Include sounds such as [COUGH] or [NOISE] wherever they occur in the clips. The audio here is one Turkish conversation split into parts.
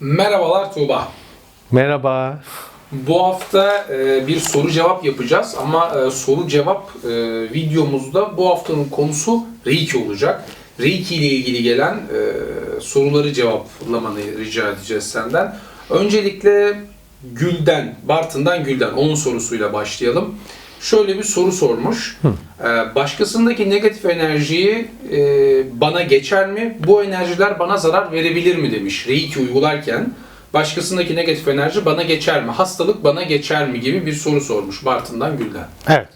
Merhabalar Tuğba. Merhaba. Bu hafta e, bir soru cevap yapacağız ama e, soru cevap e, videomuzda bu haftanın konusu Reiki olacak. Reiki ile ilgili gelen e, soruları cevaplamanı rica edeceğiz senden. Öncelikle Gülden, Bartın'dan Gülden, onun sorusuyla başlayalım. Şöyle bir soru sormuş. E, başkasındaki negatif enerjiyi e, bana geçer mi? Bu enerjiler bana zarar verebilir mi demiş Reiki uygularken. Başkasındaki negatif enerji bana geçer mi? Hastalık bana geçer mi? gibi bir soru sormuş Bartın'dan Gülden. Evet.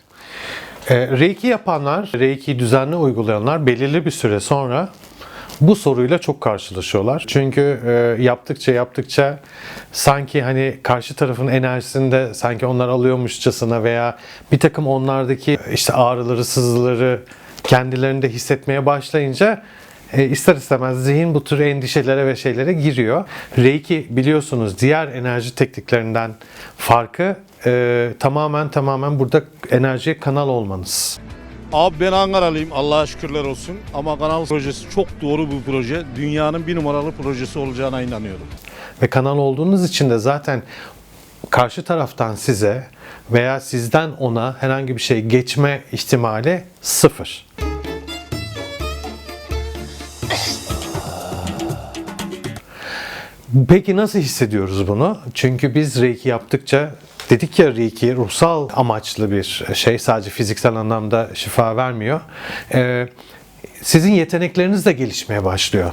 Ee, Reiki yapanlar, Reiki düzenli uygulayanlar belirli bir süre sonra bu soruyla çok karşılaşıyorlar. Çünkü e, yaptıkça yaptıkça sanki hani karşı tarafın enerjisini de sanki onlar alıyormuşçasına veya bir takım onlardaki işte ağrıları, sızıları kendilerinde hissetmeye başlayınca e, ister istemez zihin bu tür endişelere ve şeylere giriyor. Reiki biliyorsunuz diğer enerji tekniklerinden farkı e, tamamen tamamen burada enerjiye kanal olmanız. Abi ben Ankaralıyım Allah'a şükürler olsun ama kanal projesi çok doğru bir proje. Dünyanın bir numaralı projesi olacağına inanıyorum. Ve kanal olduğunuz için de zaten karşı taraftan size veya sizden ona herhangi bir şey geçme ihtimali sıfır. Peki nasıl hissediyoruz bunu? Çünkü biz Reiki yaptıkça dedik ya Reiki ruhsal amaçlı bir şey sadece fiziksel anlamda şifa vermiyor. Ee, sizin yetenekleriniz de gelişmeye başlıyor.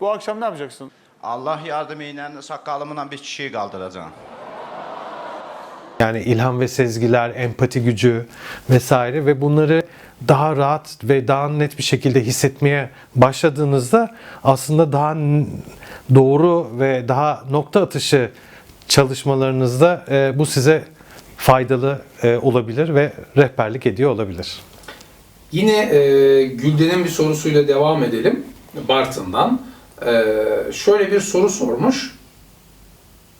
Bu akşam ne yapacaksın? Allah yardımıyla sakalımla bir kişiyi kaldıracağım. Yani ilham ve sezgiler, empati gücü vesaire ve bunları daha rahat ve daha net bir şekilde hissetmeye başladığınızda aslında daha doğru ve daha nokta atışı çalışmalarınızda e, bu size faydalı e, olabilir ve rehberlik ediyor olabilir. Yine e, Gülden'in bir sorusuyla devam edelim. Bartın'dan. E, şöyle bir soru sormuş.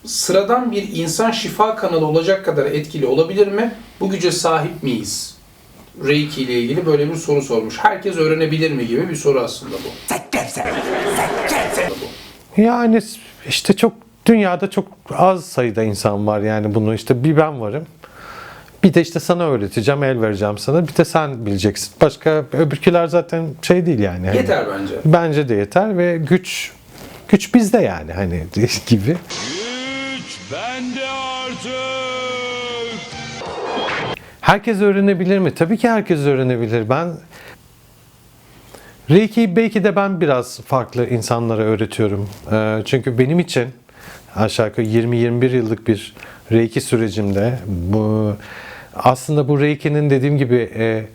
Sıradan bir insan şifa kanalı olacak kadar etkili olabilir mi? Bu güce sahip miyiz? Reiki ile ilgili böyle bir soru sormuş. Herkes öğrenebilir mi gibi bir soru aslında bu. Yani işte çok dünyada çok az sayıda insan var yani bunu işte bir ben varım. Bir de işte sana öğreteceğim, el vereceğim sana. Bir de sen bileceksin. Başka öbürküler zaten şey değil yani. Hani Yeter bence. Bence de yeter ve güç güç bizde yani hani [LAUGHS] gibi. Güç bende artık. Herkes öğrenebilir mi? Tabii ki herkes öğrenebilir. Ben Reiki belki de ben biraz farklı insanlara öğretiyorum. Ee, Çünkü benim için aşağı yukarı 20-21 yıllık bir Reiki sürecimde bu aslında bu Reiki'nin dediğim gibi e,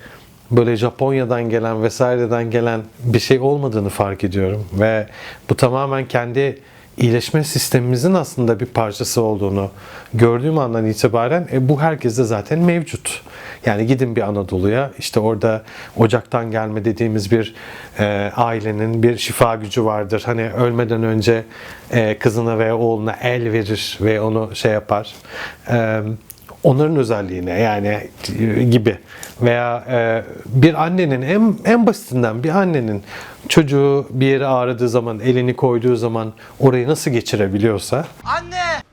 böyle Japonya'dan gelen vesaireden gelen bir şey olmadığını fark ediyorum ve bu tamamen kendi iyileşme sistemimizin aslında bir parçası olduğunu gördüğüm andan itibaren e, bu herkeste zaten mevcut. Yani gidin bir Anadolu'ya işte orada ocaktan gelme dediğimiz bir e, ailenin bir şifa gücü vardır. Hani ölmeden önce e, kızına veya oğluna el verir ve onu şey yapar. E, onların özelliğine yani e, gibi veya e, bir annenin en en basitinden bir annenin çocuğu bir yere ağrıdığı zaman elini koyduğu zaman orayı nasıl geçirebiliyorsa Anne!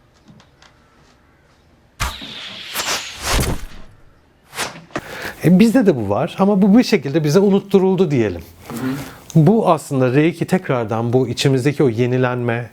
E, bizde de bu var ama bu bir şekilde bize unutturuldu diyelim. Bu aslında Reiki tekrardan bu içimizdeki o yenilenme,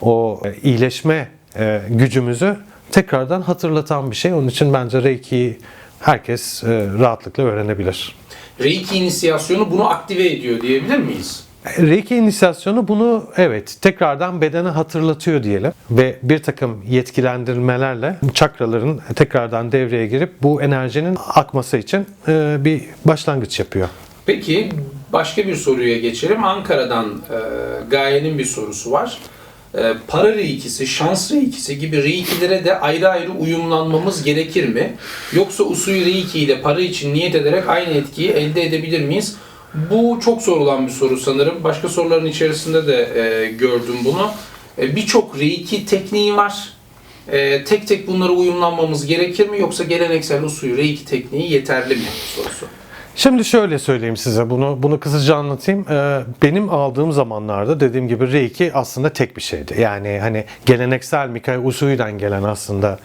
o e, iyileşme e, gücümüzü tekrardan hatırlatan bir şey. Onun için bence Reiki'yi herkes e, rahatlıkla öğrenebilir. Reiki inisiyasyonu bunu aktive ediyor diyebilir miyiz? Reiki inisiyasyonu bunu evet tekrardan bedene hatırlatıyor diyelim ve bir takım yetkilendirmelerle çakraların tekrardan devreye girip bu enerjinin akması için e, bir başlangıç yapıyor. Peki başka bir soruya geçelim. Ankara'dan e, Gaye'nin bir sorusu var. E, para reikisi, şans reikisi gibi reikilere de ayrı ayrı uyumlanmamız gerekir mi? Yoksa usuyu reiki ile para için niyet ederek aynı etkiyi elde edebilir miyiz? Bu çok sorulan bir soru sanırım. Başka soruların içerisinde de e, gördüm bunu. E, Birçok reiki tekniği var. E, tek tek bunlara uyumlanmamız gerekir mi? Yoksa geleneksel usuyu reiki tekniği yeterli mi sorusu? Şimdi şöyle söyleyeyim size bunu bunu kısaca anlatayım. Ee, benim aldığım zamanlarda dediğim gibi Reiki aslında tek bir şeydi. Yani hani geleneksel Mikai Usui'den gelen aslında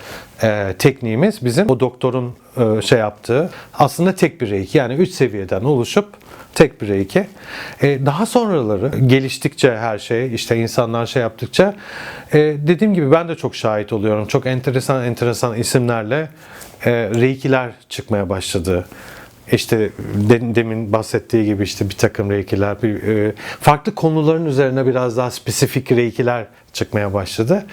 e, tekniğimiz bizim o doktorun e, şey yaptığı aslında tek bir Reiki. Yani 3 seviyeden oluşup tek bir Reiki. E, daha sonraları geliştikçe her şey işte insanlar şey yaptıkça e, dediğim gibi ben de çok şahit oluyorum. Çok enteresan enteresan isimlerle e, Reiki'ler çıkmaya başladı. İşte de- demin bahsettiği gibi işte bir takım reikiler, bir, e, farklı konuların üzerine biraz daha spesifik reikiler çıkmaya başladı.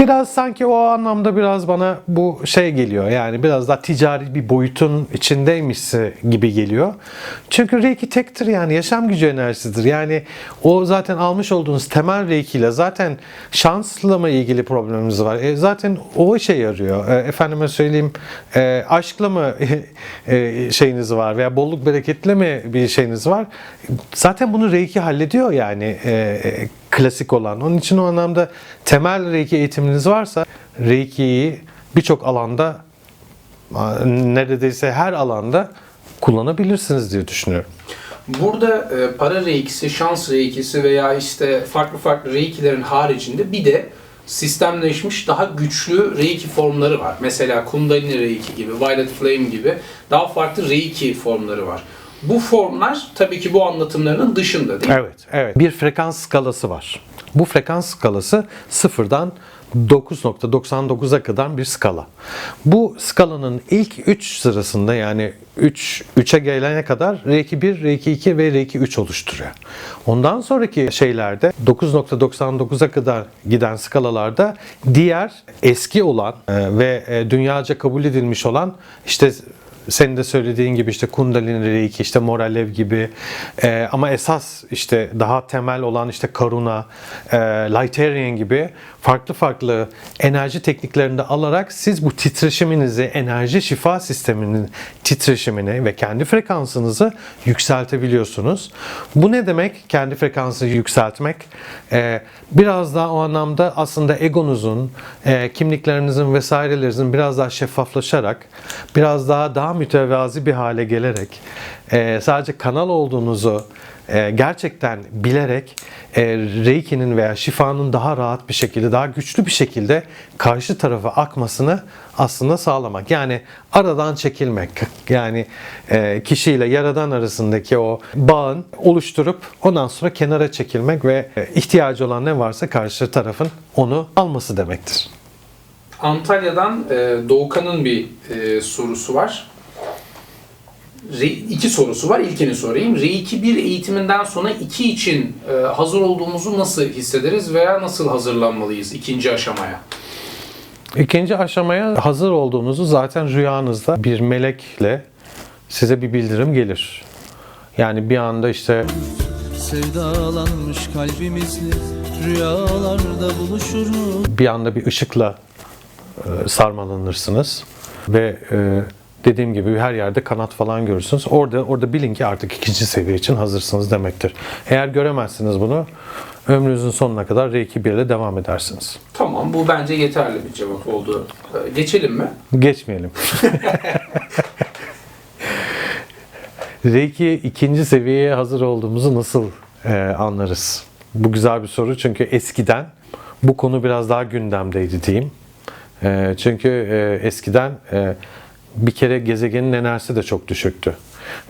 Biraz sanki o anlamda biraz bana bu şey geliyor. Yani biraz daha ticari bir boyutun içindeymişse gibi geliyor. Çünkü Reiki tektir yani yaşam gücü enerjisidir. Yani o zaten almış olduğunuz temel Reiki ile zaten şansla mı ilgili problemimiz var? E, zaten o işe yarıyor. E, efendime söyleyeyim e, aşkla mı [LAUGHS] e, şeyiniz var veya bolluk bereketle mi bir şeyiniz var? Zaten bunu Reiki hallediyor yani. E, e, klasik olan. Onun için o anlamda temel Reiki eğitiminiz varsa Reiki'yi birçok alanda neredeyse her alanda kullanabilirsiniz diye düşünüyorum. Burada e, para reikisi, şans reikisi veya işte farklı farklı reikilerin haricinde bir de sistemleşmiş daha güçlü reiki formları var. Mesela Kundalini reiki gibi, Violet Flame gibi daha farklı reiki formları var. Bu formlar tabii ki bu anlatımlarının dışında değil mi? Evet, evet. Bir frekans skalası var. Bu frekans skalası sıfırdan 9.99'a kadar bir skala. Bu skalanın ilk 3 sırasında yani 3 3'e gelene kadar R2 1, R2 2 ve R2 3 oluşturuyor. Ondan sonraki şeylerde 9.99'a kadar giden skalalarda diğer eski olan e, ve e, dünyaca kabul edilmiş olan işte senin de söylediğin gibi işte Kundalini Reiki, işte Moralev gibi. E, ama esas işte daha temel olan işte Karuna, e, Lighterian gibi farklı farklı enerji tekniklerinde alarak siz bu titreşiminizi, enerji şifa sisteminin titreşimini ve kendi frekansınızı yükseltebiliyorsunuz. Bu ne demek? Kendi frekansını yükseltmek. E, biraz daha o anlamda aslında egonuzun, e, kimliklerinizin vesairelerinizin biraz daha şeffaflaşarak, biraz daha daha mütevazi bir hale gelerek, e, sadece kanal olduğunuzu e, gerçekten bilerek e, Reiki'nin veya şifanın daha rahat bir şekilde, daha güçlü bir şekilde karşı tarafa akmasını aslında sağlamak. Yani aradan çekilmek. Yani e, kişiyle yaradan arasındaki o bağın oluşturup ondan sonra kenara çekilmek ve e, ihtiyacı olan ne varsa karşı tarafın onu alması demektir. Antalya'dan Doğukan'ın bir sorusu var. İki sorusu var. İlkini sorayım. Reiki 1 eğitiminden sonra 2 için e, hazır olduğumuzu nasıl hissederiz veya nasıl hazırlanmalıyız ikinci aşamaya? İkinci aşamaya hazır olduğunuzu zaten rüyanızda bir melekle size bir bildirim gelir. Yani bir anda işte Sevdalanmış kalbimizle rüyalarda buluşuruz. bir anda bir ışıkla e, sarmalanırsınız ve e, dediğim gibi her yerde kanat falan görürsünüz. Orada orada bilin ki artık ikinci seviye için hazırsınız demektir. Eğer göremezsiniz bunu ömrünüzün sonuna kadar Reiki 1 ile devam edersiniz. Tamam bu bence yeterli bir cevap oldu. E, geçelim mi? Geçmeyelim. [LAUGHS] Reiki ikinci seviyeye hazır olduğumuzu nasıl e, anlarız? Bu güzel bir soru çünkü eskiden bu konu biraz daha gündemdeydi diyeyim. E, çünkü e, eskiden e, bir kere gezegenin enerjisi de çok düşüktü.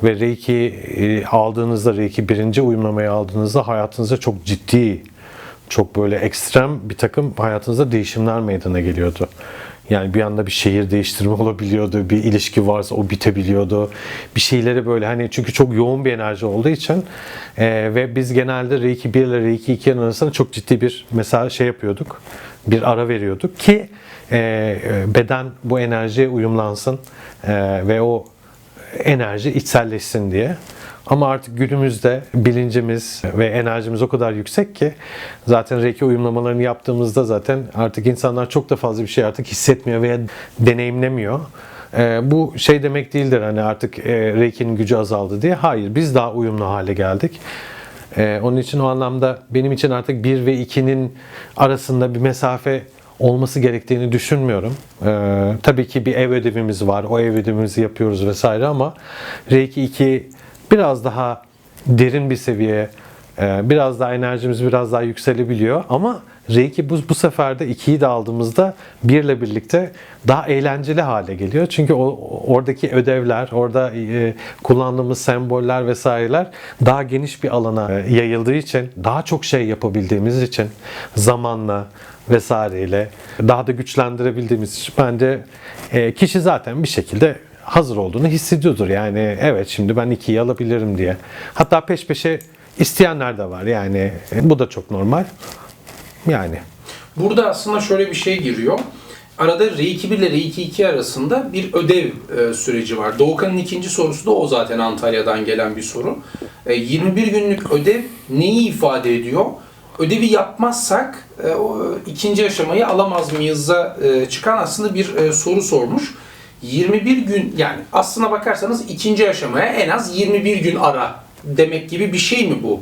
Ve Reiki e, aldığınızda, Reiki birinci uyumlamayı aldığınızda hayatınızda çok ciddi, çok böyle ekstrem bir takım hayatınızda değişimler meydana geliyordu. Yani bir anda bir şehir değiştirme [LAUGHS] olabiliyordu, bir ilişki varsa o bitebiliyordu. Bir şeyleri böyle hani çünkü çok yoğun bir enerji olduğu için e, ve biz genelde Reiki 1 ile Reiki 2 arasında çok ciddi bir mesela şey yapıyorduk. Bir ara veriyorduk ki beden bu enerjiye uyumlansın e, ve o enerji içselleşsin diye. Ama artık günümüzde bilincimiz ve enerjimiz o kadar yüksek ki zaten Reiki uyumlamalarını yaptığımızda zaten artık insanlar çok da fazla bir şey artık hissetmiyor veya deneyimlemiyor. Ee, bu şey demek değildir hani artık e, Reiki'nin gücü azaldı diye. Hayır biz daha uyumlu hale geldik. Ee, onun için o anlamda benim için artık 1 ve 2'nin arasında bir mesafe olması gerektiğini düşünmüyorum. Ee, tabii ki bir ev ödevimiz var. O ev ödevimizi yapıyoruz vesaire ama Reiki 2 biraz daha derin bir seviye, e, biraz daha enerjimiz biraz daha yükselebiliyor ama Reiki bu, bu sefer de 2'yi de aldığımızda birle birlikte daha eğlenceli hale geliyor. Çünkü o, oradaki ödevler, orada e, kullandığımız semboller vesaireler daha geniş bir alana e, yayıldığı için, daha çok şey yapabildiğimiz için zamanla vesaireyle daha da güçlendirebildiğimiz için bence e, kişi zaten bir şekilde hazır olduğunu hissediyordur. Yani evet şimdi ben ikiyi alabilirim diye. Hatta peş peşe isteyenler de var. Yani e, bu da çok normal. Yani Burada aslında şöyle bir şey giriyor. Arada R2 1 ile R2 2 arasında bir ödev e, süreci var. Doğukan'ın ikinci sorusu da o zaten Antalya'dan gelen bir soru. E, 21 günlük ödev neyi ifade ediyor? Ödevi yapmazsak e, o ikinci aşamayı alamaz mıyız'a e, çıkan aslında bir e, soru sormuş. 21 gün yani aslına bakarsanız ikinci aşamaya en az 21 gün ara demek gibi bir şey mi bu?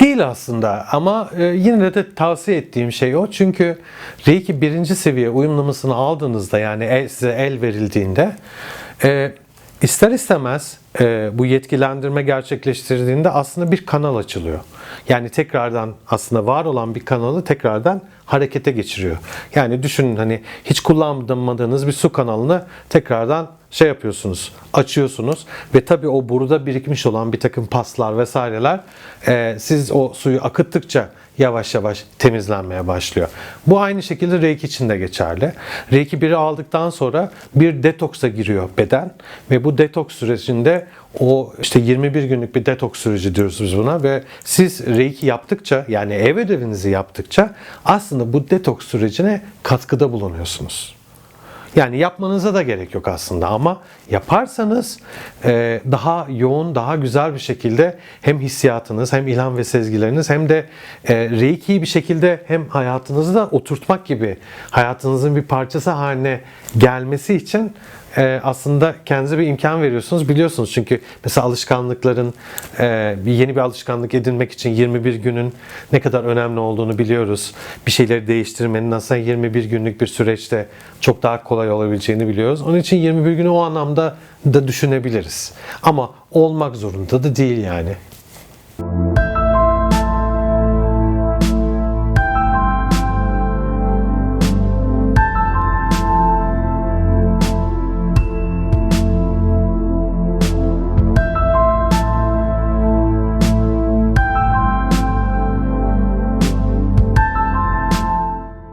Değil aslında ama e, yine de tavsiye ettiğim şey o. Çünkü Reiki birinci seviye uyumlamasını aldığınızda yani el, size el verildiğinde e, ister istemez e, bu yetkilendirme gerçekleştirdiğinde aslında bir kanal açılıyor. Yani tekrardan aslında var olan bir kanalı tekrardan harekete geçiriyor. Yani düşünün hani hiç kullanmadığınız bir su kanalını tekrardan şey yapıyorsunuz, açıyorsunuz ve tabii o burada birikmiş olan bir takım paslar vesaireler e, siz o suyu akıttıkça yavaş yavaş temizlenmeye başlıyor. Bu aynı şekilde Reiki için de geçerli. Reiki 1'i aldıktan sonra bir detoksa giriyor beden ve bu detoks sürecinde o işte 21 günlük bir detoks süreci diyoruz biz buna ve siz Reiki yaptıkça yani ev ödevinizi yaptıkça aslında bu detoks sürecine katkıda bulunuyorsunuz. Yani yapmanıza da gerek yok aslında ama yaparsanız e, daha yoğun, daha güzel bir şekilde hem hissiyatınız hem ilham ve sezgileriniz hem de e, Reiki'yi bir şekilde hem hayatınızda oturtmak gibi hayatınızın bir parçası haline gelmesi için e, aslında kendinize bir imkan veriyorsunuz. Biliyorsunuz çünkü mesela alışkanlıkların e, yeni bir alışkanlık edinmek için 21 günün ne kadar önemli olduğunu biliyoruz. Bir şeyleri değiştirmenin aslında 21 günlük bir süreçte çok daha kolay olabileceğini biliyoruz. Onun için 21 günü o anlamda da düşünebiliriz. Ama olmak zorunda da değil yani.